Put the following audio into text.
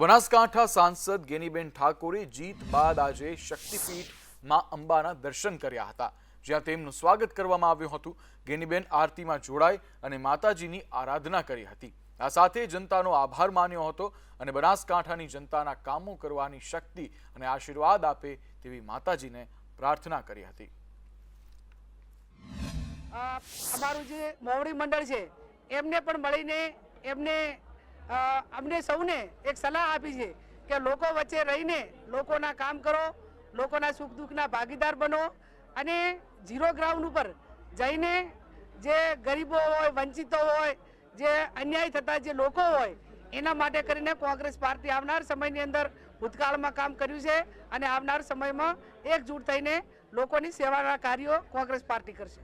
બનાસકાંઠા સાંસદ ગેનીબેન ઠાકોરે જીત બાદ આજે શક્તિપીઠમાં અંબાના દર્શન કર્યા હતા, જ્યાં તેમનું સ્વાગત કરવામાં આવ્યું હતું. ગેનીબેન આરતીમાં જોડાઈ અને માતાજીની આરાધના કરી હતી. આ સાથે જનતાનો આભાર માન્યો હતો અને બનાસકાંઠાની જનતાના કામો કરવાની શક્તિ અને આશીર્વાદ આપે તેવી માતાજીને પ્રાર્થના કરી હતી. અમારું જે મોવડી મંડળ છે, એમને પણ મળીને એમને અમને સૌને એક સલાહ આપી છે કે લોકો વચ્ચે રહીને લોકોના કામ કરો, લોકોના સુખ દુઃખના ભાગીદાર બનો અને ઝીરો ગ્રાઉન્ડ ઉપર જઈને જે ગરીબો હોય, વંચિતો હોય, જે અન્યાય થતા જે લોકો હોય, એના માટે કરીને કોંગ્રેસ પાર્ટી આવનાર સમયની અંદર ભૂતકાળમાં કામ કર્યું છે અને આવનાર સમયમાં એકજૂટ થઈને લોકોની સેવાના કાર્યો કોંગ્રેસ પાર્ટી કરશે.